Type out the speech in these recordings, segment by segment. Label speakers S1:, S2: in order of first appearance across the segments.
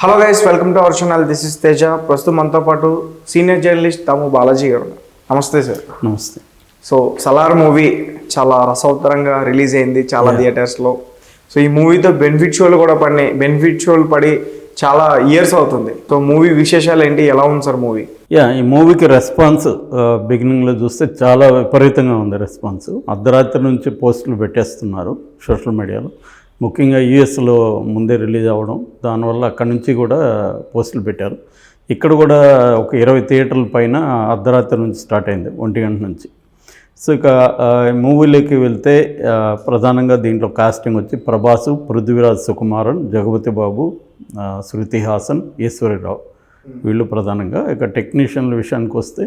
S1: Hello guys welcome to our channel this is Teja ప్రస్తుతం మనతో పాటు సీనియర్ జర్నలిస్ట్ తాము బాలాజీ గారు. నమస్తే సార్.
S2: నమస్తే.
S1: సో సలార్ మూవీ చాలా రసవత్తరంగా రిలీజ్ అయింది చాలా థియేటర్స్లో సో ఈ మూవీతో బెనిఫిట్ షోలు కూడా పడినాయి. బెనిఫిట్ షోలు పడి చాలా ఇయర్స్ అవుతుంది. సో మూవీ విశేషాలు ఏంటి? ఎలా ఉంది సార్ మూవీ?
S2: యా ఈ మూవీకి రెస్పాన్స్ బిగినింగ్లో చూస్తే చాలా విపరీతంగా ఉంది రెస్పాన్స్ అర్ధరాత్రి నుంచి పోస్టులు పెట్టేస్తున్నారు సోషల్ మీడియాలో. ముఖ్యంగా యూఎస్లో ముందే రిలీజ్ అవ్వడం దానివల్ల అక్కడి నుంచి కూడా పోస్టులు పెట్టారు. ఇక్కడ కూడా ఒక ఇరవై థియేటర్ల పైన అర్ధరాత్రి నుంచి స్టార్ట్ అయింది ఒంటి గంట నుంచి. సో ఇక మూవీలోకి వెళ్తే ప్రధానంగా దీంట్లో కాస్టింగ్ వచ్చి ప్రభాసు పృథ్వీరాజ్ సుకుమారన్ జగపతి బాబు శృతి హాసన్ ఈశ్వరిరావు. వీళ్ళు ప్రధానంగా ఇక టెక్నీషియన్ల విషయానికి వస్తే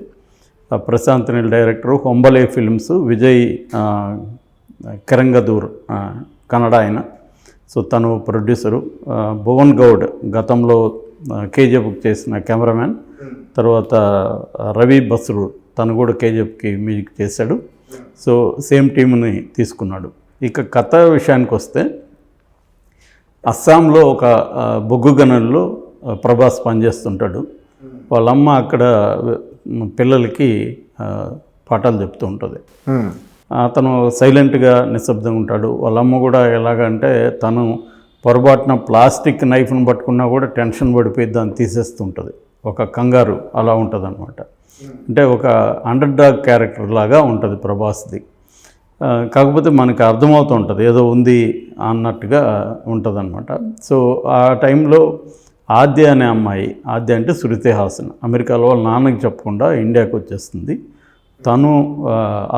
S2: ప్రశాంత్ నీల్ డైరెక్టరు హొంబలే ఫిల్మ్స్ విజయ్ కిరంగదూర్ కన్నడ ఆయన. సో తను ప్రొడ్యూసరు భువన్ గౌడ్ గతంలో కేజీఎఫ్ చేసిన కెమెరామ్యాన్ తర్వాత రవి బస్రు తను కూడా కేజీఎఫ్కి మ్యూజిక్ చేశాడు. సో సేమ్ టీంని తీసుకున్నాడు. ఇక కథ విషయానికి వస్తే అస్సాంలో ఒక బొగ్గు గనుల్లో ప్రభాస్ పనిచేస్తుంటాడు. వాళ్ళమ్మ అక్కడ పిల్లలకి పాఠాలు చెప్తూ ఉంటుంది. అతను సైలెంట్గా నిశ్శబ్దంగా ఉంటాడు వాళ్ళమ్మ కూడా ఎలాగంటే తను పొరపాటున ప్లాస్టిక్ నైఫ్ను పట్టుకున్నా కూడా టెన్షన్ పడిపోయి దాన్ని తీసేస్తుంటుంది. ఒక కంగారు అలా ఉంటుంది అనమాట అంటే ఒక అండర్ డాగ్ క్యారెక్టర్ లాగా ఉంటుంది ప్రభాస్ది. కాకపోతే మనకి అర్థమవుతూ ఉంటుంది ఏదో ఉంది అన్నట్టుగా ఉంటుంది సో ఆ టైంలో ఆద్య అనే అమ్మాయి ఆద్య అంటే శృతి హాసన్. అమెరికాలో వాళ్ళ నాన్నకి చెప్పకుండా ఇండియాకి వచ్చేస్తుంది తను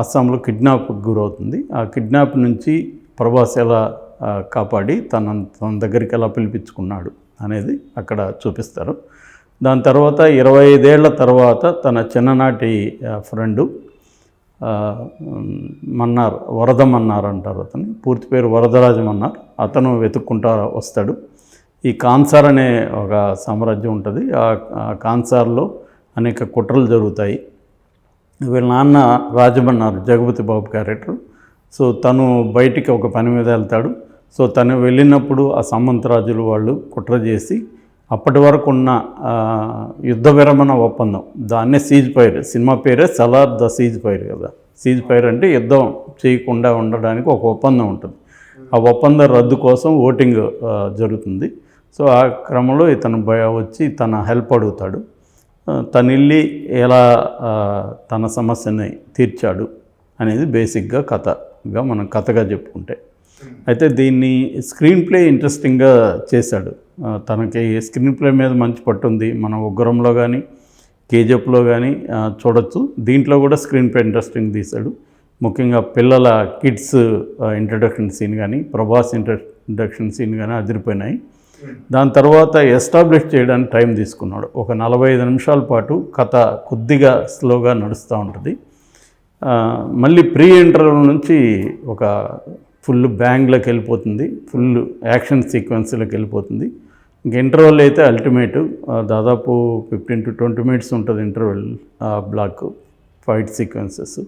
S2: అస్సాంలో కిడ్నాప్కి గురవుతుంది. ఆ కిడ్నాప్ నుంచి ప్రభాస్ ఎలా కాపాడి తన తన దగ్గరికి ఎలా పిలిపించుకున్నాడు అనేది అక్కడ చూపిస్తారు. దాని తర్వాత ఇరవై ఐదేళ్ళ తర్వాత తన చిన్ననాటి ఫ్రెండు మన్నార్ వరద మన్నార్ అంటారు అతను పూర్తి పేరు వరదరాజు మన్నార్. అతను వెతుక్కుంటా వస్తాడు. ఈ కాన్సార్ అనే ఒక సామ్రాజ్యం ఉంటుంది. ఆ కాన్సార్లో అనేక కుట్రలు జరుగుతాయి. వీళ్ళ నాన్న రాజమన్నారు జగపతి బాబు క్యారెక్టర్. సో తను బయటికి ఒక పని మీద వెళ్తాడు. సో తను వెళ్ళినప్పుడు ఆ సమంతరాజులు వాళ్ళు కుట్ర చేసి అప్పటి వరకు ఉన్న యుద్ధ విరమణ ఒప్పందం. దాన్నే సీజ్ ఫైర్ సినిమా పేరే సలార్ ద సీజ్ ఫైర్ కదా. సీజ్ ఫైర్ అంటే యుద్ధం చేయకుండా ఉండడానికి ఒక ఒప్పందం ఉంటుంది. ఆ ఒప్పందం రద్దు కోసం ఓటింగ్ జరుగుతుంది. సో ఆ క్రమంలో ఇతను భయ వచ్చి తన హెల్ప్ అడుగుతాడు. తనిల్లి తను వెళ్ళి ఎలా తన సమస్యని తీర్చాడు అనేది బేసిక్గా కథగా మనం కథగా చెప్పుకుంటే. అయితే దీన్ని స్క్రీన్ ప్లే ఇంట్రెస్టింగ్గా చేశాడు. తనకి స్క్రీన్ ప్లే మీద మంచి పట్టుంది మన ఉగ్రంలో కానీ కేజీఎఫ్లో కానీ చూడొచ్చు. దీంట్లో కూడా స్క్రీన్ ప్లే ఇంట్రెస్టింగ్ తీశాడు. ముఖ్యంగా పిల్లల కిడ్స్ ఇంట్రడక్షన్ సీన్ కానీ ప్రభాస్ ఇంట్రడక్షన్ సీన్ కానీ అదిరిపోయినాయి. దాని తర్వాత ఎస్టాబ్లిష్ చేయడానికి టైం తీసుకున్నాడు. ఒక నలభై ఐదు నిమిషాల పాటు కథ కొద్దిగా స్లోగా నడుస్తూ ఉంటుంది. మళ్ళీ ప్రీ ఇంటర్వల్ నుంచి ఒక ఫుల్ బ్యాంగ్లోకి వెళ్ళిపోతుంది. ఫుల్ యాక్షన్ సీక్వెన్స్లోకి వెళ్ళిపోతుంది. ఇంక ఇంటర్వల్ అయితే అల్టిమేట్ దాదాపు ఫిఫ్టీన్ టు ట్వంటీ మినిట్స్ ఉంటుంది ఇంటర్వెల్ బ్లాక్ ఫైట్ సీక్వెన్సెస్.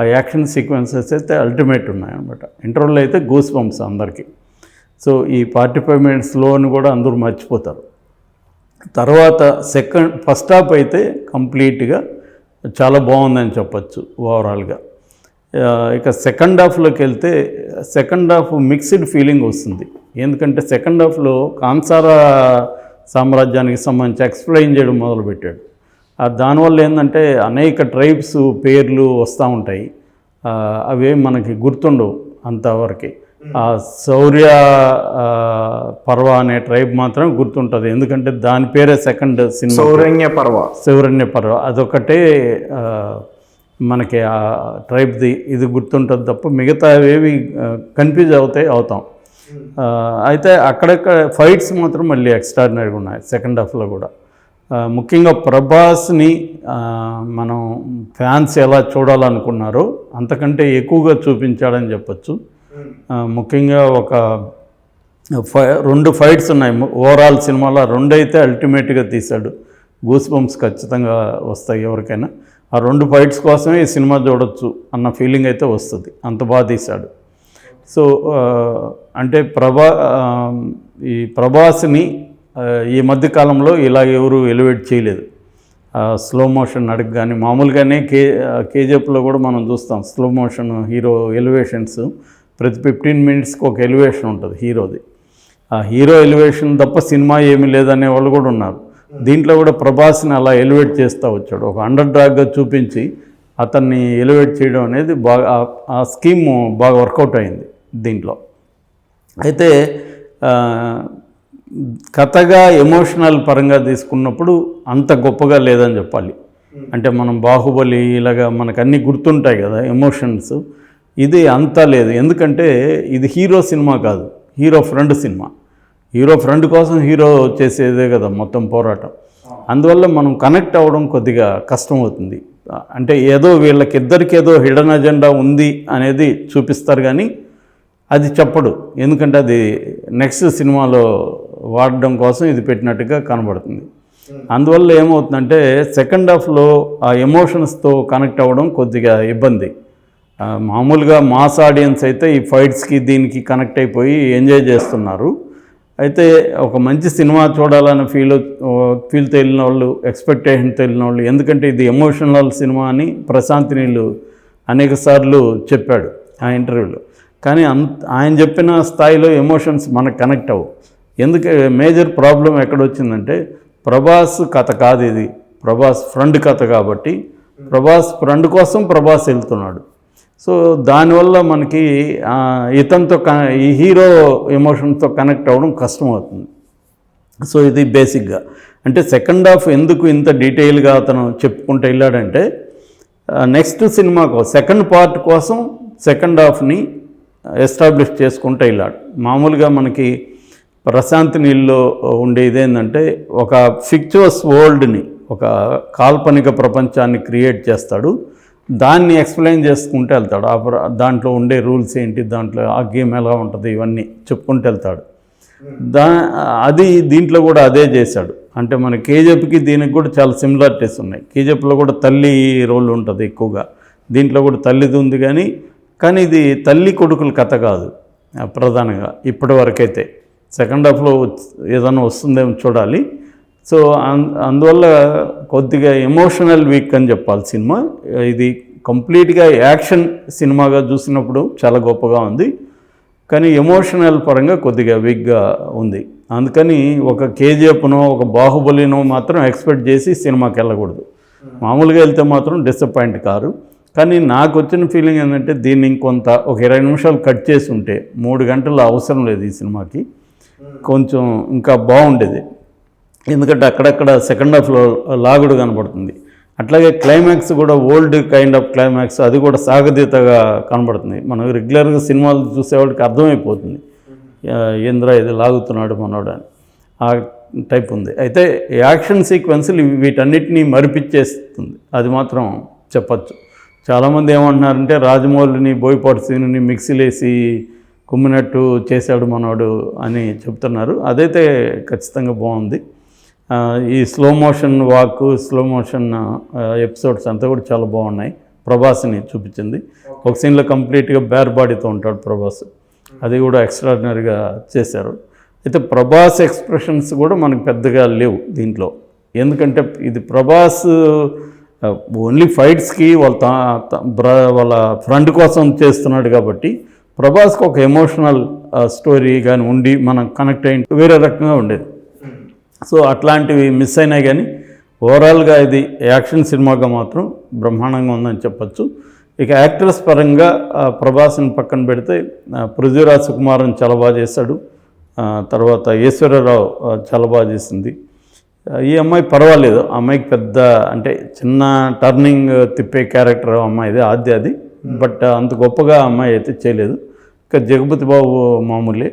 S2: ఆ యాక్షన్ సీక్వెన్సెస్ అయితే అల్టిమేట్ ఉన్నాయన్నమాట. ఇంటర్వల్ అయితే గూస్ బంప్స్ అందరికీ. సో ఈ ఫార్టీ ఫైవ్ మినిట్స్లోని కూడా అందరూ మర్చిపోతారు. తర్వాత సెకండ్ ఫస్ట్ హాఫ్ అయితే కంప్లీట్గా చాలా బాగుందని చెప్పచ్చు ఓవరాల్గా. ఇక సెకండ్ హాఫ్లోకి వెళ్తే సెకండ్ హాఫ్ మిక్స్డ్ ఫీలింగ్ వస్తుంది. ఎందుకంటే సెకండ్ హాఫ్లో కాన్సారా సామ్రాజ్యానికి సంబంధించి ఎక్స్ప్లెయిన్ చేయడం మొదలుపెట్టాడు. దానివల్ల ఏంటంటే అనేక ట్రైబ్స్ పేర్లు వస్తూ ఉంటాయి. ఆ, అవేం మనకి గుర్తుండవు అంతవరకే. శౌర్య పర్వ అనే ట్రైబ్ మాత్రం గుర్తుంటుంది. ఎందుకంటే దాని పేరే సెకండ్ సినిమా.
S1: సౌరణ్య పర్వ.
S2: శివరణ్య పర్వ. అదొకటే మనకి ఆ ట్రైబ్ది ఇది గుర్తుంటుంది తప్ప మిగతా ఏవి కన్ఫ్యూజ్ అవుతాయి అవుతాం. అయితే అక్కడక్కడ ఫైట్స్ మాత్రం మళ్ళీ ఎక్స్ట్రాడినరీగా ఉన్నాయి సెకండ్ హాఫ్లో కూడా. ముఖ్యంగా ప్రభాస్ని మనం ఫ్యాన్స్ ఎలా చూడాలనుకున్నారో అంతకంటే ఎక్కువగా చూపించాడని చెప్పొచ్చు. ముఖ్యంగా ఒక ఫై రెండు ఫైట్స్ ఉన్నాయి. ఓవరాల్ సినిమాలో రెండైతే రెండు అయితే అల్టిమేట్గా తీశాడు. గూస్ బంప్స్ ఖచ్చితంగా వస్తాయి ఎవరికైనా. ఆ రెండు ఫైట్స్ కోసమే ఈ సినిమా చూడొచ్చు అన్న ఫీలింగ్ అయితే వస్తుంది. అంత బాగా తీశాడు. సో అంటే ప్రభా ఈ ప్రభాస్ని ఈ మధ్య కాలంలో ఇలా ఎవరు ఎలివేట్ చేయలేదు. స్లో మోషన్ నడక కానీ మామూలుగానే కే కేజీఎఫ్లో కూడా మనం చూస్తాం స్లో మోషన్ హీరో ఎలివేషన్స్. ప్రతి ఫిఫ్టీన్ మినిట్స్కి ఒక ఎలివేషన్ ఉంటుంది హీరోది. ఆ హీరో ఎలివేషన్ తప్ప సినిమా ఏమీ లేదనే వాళ్ళు కూడా ఉన్నారు. దీంట్లో కూడా ప్రభాస్ని అలా ఎలివేట్ చేస్తూ వచ్చాడు. ఒక అండర్ డ్రాగ్గా చూపించి అతన్ని ఎలివేట్ చేయడం అనేది బాగా ఆ- స్కీమ్ బాగా వర్కౌట్ అయింది దీంట్లో. అయితే కథగా ఎమోషనల్ పరంగా తీసుకున్నప్పుడు అంత గొప్పగా లేదని చెప్పాలి. అంటే మనం బాహుబలి ఇలాగా మనకు అన్నీ గుర్తుంటాయి కదా ఎమోషన్స్. ఇది అంతా లేదు. ఎందుకంటే ఇది హీరో సినిమా కాదు. Hero friend cinema. Hero friend కోసం హీరో చేసేదే కదా మొత్తం పోరాటం. అందువల్ల మనం కనెక్ట్ అవ్వడం కొద్దిగా కష్టం అవుతుంది. అంటే ఏదో వీళ్ళకిద్దరికి ఏదో హిడన్ అజెండా ఉంది అనేది చూపిస్తారు కానీ అది చెప్పడు. ఎందుకంటే అది నెక్స్ట్ సినిమాలో వాడడం కోసం ఇది పెట్టినట్టుగా కనబడుతుంది. అందువల్ల ఏమవుతుందంటే సెకండ్ హాఫ్లో ఆ ఎమోషన్స్తో కనెక్ట్ అవ్వడం కొద్దిగా ఇబ్బంది. మామూలుగా మాస్ ఆడియన్స్ అయితే ఈ ఫైట్స్కి దీనికి కనెక్ట్ అయిపోయి ఎంజాయ్ చేస్తున్నారు. అయితే ఒక మంచి సినిమా చూడాలని ఫీల్ ఫీల్ తెలియని వాళ్ళు ఎక్స్పెక్టేషన్ తెలియని వాళ్ళు ఎందుకంటే ఇది ఎమోషనల్ సినిమా అని ప్రశాంత్ నీళ్ళు అనేక సార్లు చెప్పాడు ఆ ఇంటర్వ్యూలో. కానీ అంత ఆయన చెప్పిన స్థాయిలో ఎమోషన్స్ మనకు కనెక్ట్ అవ్వు. ఎందుకు మేజర్ ప్రాబ్లం ఎక్కడొచ్చిందంటే ప్రభాస్ కథ కాదు ఇది. ప్రభాస్ ఫ్రెండ్ కథ కాబట్టి ప్రభాస్ ఫ్రెండ్ కోసం ప్రభాస్ వెళ్తున్నాడు. సో దానివల్ల మనకి ఇతనితో కన ఈ హీరో ఎమోషన్తో కనెక్ట్ అవ్వడం కష్టం అవుతుంది సో ఇది బేసిక్గా. అంటే సెకండ్ హాఫ్ ఎందుకు ఇంత డీటెయిల్గా అతను చెప్పుకుంటూ వెళ్ళాడంటే నెక్స్ట్ సినిమా సెకండ్ పార్ట్ కోసం సెకండ్ హాఫ్ని ఎస్టాబ్లిష్ చేసుకుంటూ వెళ్ళాడు. మామూలుగా మనకి ప్రశాంత్ నీళ్ళలో ఉండే ఇదేంటంటే ఒక ఫిక్చువస్ వరల్డ్ని ఒక కాల్పనిక ప్రపంచాన్ని క్రియేట్ చేస్తాడు. దాన్ని ఎక్స్ప్లెయిన్ చేసుకుంటూ వెళ్తాడు. ఆ దాంట్లో ఉండే రూల్స్ ఏంటి దాంట్లో ఆ గేమ్ ఎలా ఉంటుంది ఇవన్నీ చెప్పుకుంటూ వెళ్తాడు. దా అది దీంట్లో కూడా అదే చేశాడు. అంటే మన కేజీఎఫ్కి దీనికి కూడా చాలా సిమిలారిటీస్ ఉన్నాయి. కేజీఎఫ్లో కూడా తల్లి రోల్ ఉంటుంది ఎక్కువగా. దీంట్లో కూడా తల్లిది ఉంది కానీ కానీ ఇది తల్లి కొడుకుల కథ కాదు ప్రధానంగా ఇప్పటి వరకైతే. సెకండ్ హాఫ్లో ఏదైనా వస్తుందేమో చూడాలి. సో అం- అందువల్ల కొద్దిగా ఎమోషనల్ వీక్ అని చెప్పాలి సినిమా. ఇది కంప్లీట్గా యాక్షన్ సినిమాగా చూసినప్పుడు చాలా గొప్పగా ఉంది. కానీ ఎమోషనల్ పరంగా కొద్దిగా వీక్గా ఉంది. అందుకని ఒక కేజీఎఫ్నో ఒక బాహుబలినో మాత్రం ఎక్స్పెక్ట్ చేసి సినిమాకి వెళ్ళకూడదు. మామూలుగా వెళ్తే మాత్రం డిసప్పాయింట్ కారు. కానీ నాకు వచ్చిన ఫీలింగ్ ఏంటంటే దీన్ని ఇంకొంత ఒక ఇరవై నిమిషాలు కట్ చేసి ఉంటే మూడు గంటలు అవసరం లేదు ఈ సినిమాకి. కొంచెం ఇంకా బాగుండేది. ఎందుకంటే అక్కడక్కడ సెకండ్ హాఫ్లో లాగుడు కనబడుతుంది అట్లాగే క్లైమాక్స్ కూడా ఓల్డ్ కైండ్ ఆఫ్ క్లైమాక్స్ అది కూడా సాగతీతగా కనబడుతుంది మనం రెగ్యులర్గా సినిమాలు చూసేవాడికి అర్థమైపోతుంది. ఇంద్ర ఇది లాగుతున్నాడు మనోడు అని. ఆ టైప్ ఉంది. అయితే యాక్షన్ సీక్వెన్స్లు వీటన్నిటినీ మరిపించేస్తుంది. అది మాత్రం చెప్పచ్చు. చాలామంది ఏమంటున్నారంటే రాజమౌళిని బోయపాటి సీనుని మిక్సీలేసి కుమ్మినట్టు చేశాడు మనోడు అని చెప్తున్నారు. అదైతే ఖచ్చితంగా బాగుంది. ఈ slow motion walk slow motion episodes అంతా కూడా చాలా బాగున్నాయి. ప్రభాస్ని చూపించింది. ఒక సీన్లో కంప్లీట్గా బేర్ బాడీతో ఉంటాడు ప్రభాస్. అది కూడా ఎక్స్ట్రాడినరీగా చేశారు. అయితే ప్రభాస్ ఎక్స్ప్రెషన్స్ కూడా మనకు పెద్దగా లేవు దీంట్లో. ఎందుకంటే ఇది ప్రభాస్ ఓన్లీ ఫైట్స్కి వాళ్ళ బ్ర- వాళ్ళ ఫ్రెండ్ కోసం చేస్తున్నాడు కాబట్టి ప్రభాస్కి ఒక ఎమోషనల్ స్టోరీ కానీ ఉండి మనం కనెక్ట్ అయ్యి వేరే రకంగా ఉండేది. సో అట్లాంటివి మిస్ అయినాయి కానీ ఓవరాల్గా ఇది యాక్షన్ సినిమాగా మాత్రం బ్రహ్మాండంగా ఉందని చెప్పొచ్చు. ఇక యాక్ట్రెస్ పరంగా ప్రభాస్ని పక్కన పెడితే పృథ్వీరాజ్ సుకుమారన్ చాలా బాగా చేశాడు. తర్వాత ఈశ్వరరావు చాలా బాగా చేసింది. ఈ అమ్మాయి పర్వాలేదు. అమ్మాయికి పెద్ద అంటే చిన్న టర్నింగ్ తిప్పే క్యారెక్టర్ అమ్మాయిది ఆద్య అది. బట్ అంత గొప్పగా అమ్మాయి అయితే చేయలేదు. ఇక జగపతి బాబు మామూలే.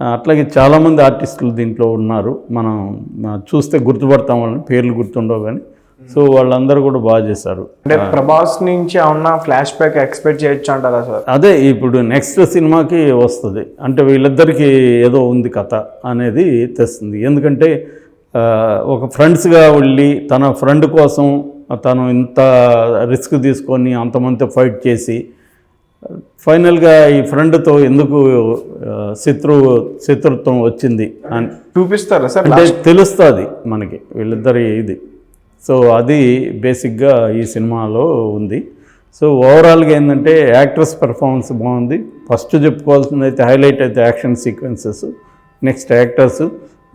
S2: అట్లాగే చాలామంది ఆర్టిస్టులు దీంట్లో ఉన్నారు. మనం చూస్తే గుర్తుపడతాం వాళ్ళని పేర్లు గుర్తుండవు కానీ. సో వాళ్ళందరూ కూడా బాగా చేశారు.
S1: అంటే ప్రభాస్ నుంచి ఏమన్నా ఫ్లాష్ బ్యాక్ ఎక్స్పెక్ట్ చేయొచ్చు అంటారా సార్?
S2: అదే ఇప్పుడు నెక్స్ట్ సినిమాకి వస్తుంది. అంటే వీళ్ళిద్దరికి ఏదో ఉంది కథ అనేది తెస్తుంది. ఎందుకంటే ఒక ఫ్రెండ్స్గా వెళ్ళి తన ఫ్రెండ్ కోసం తను ఇంత రిస్క్ తీసుకొని అంతమందితో ఫైట్ చేసి ఫైనల్గా ఈ ఫ్రెండ్తో ఎందుకు శత్రు శత్రుత్వం వచ్చింది అని
S1: చూపిస్తారా సార్
S2: అంటే తెలుస్తుంది మనకి వీళ్ళిద్దరి ఇది. సో అది బేసిక్గా ఈ సినిమాలో ఉంది. సో ఓవరాల్గా ఏంటంటే యాక్ట్రెస్ పెర్ఫార్మెన్స్ బాగుంది. ఫస్ట్ చెప్పుకోవాల్సింది అయితే హైలైట్ అయితే యాక్షన్ సీక్వెన్సెస్ నెక్స్ట్ యాక్టర్స్.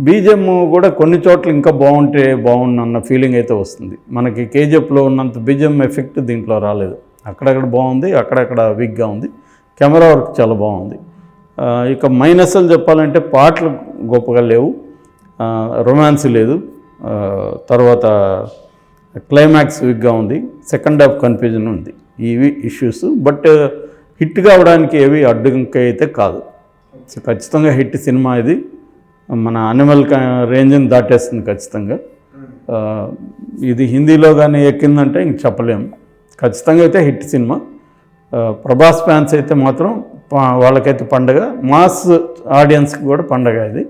S2: బీజం కూడా కొన్ని చోట్ల ఇంకా బాగుంటే బాగుండు అన్న ఫీలింగ్ అయితే వస్తుంది. మనకి కేజీఎఫ్లో ఉన్నంత బీజం ఎఫెక్ట్ దీంట్లో రాలేదు. అక్కడక్కడ బాగుంది అక్కడక్కడ వీక్గా ఉంది. కెమెరా వర్క్ చాలా బాగుంది. ఇక ఇక మైనస్లు చెప్పాలంటే పాటలు గొప్పగా లేవు. రొమాన్స్ లేదు. తర్వాత క్లైమాక్స్ వీక్గా ఉంది. సెకండ్ హాఫ్ కన్ఫ్యూజన్ ఉంది. ఇవి ఇష్యూస్ బట్ హిట్ కావడానికి ఏవి అడ్డంకి అయితే కాదు. ఖచ్చితంగా హిట్ సినిమా ఇది. మన అనిమల్ రేంజ్ని దాటేస్తుంది ఖచ్చితంగా. ఇది హిందీలో కానీ ఎక్కిందంటే ఇంక చెప్పలేము ఖచ్చితంగా అయితే హిట్ సినిమా. ప్రభాస్ ఫ్యాన్స్ అయితే మాత్రం వాళ్ళకైతే పండగ. మాస్ ఆడియన్స్కి కూడా పండగ ఇది.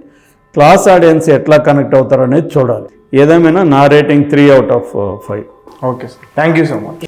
S2: క్లాస్ ఆడియన్స్ ఎట్లా కనెక్ట్ అవుతారు అనేది చూడాలి. ఏదేమైనా నా rating three out of five.
S1: Okay sir. Thank you so much.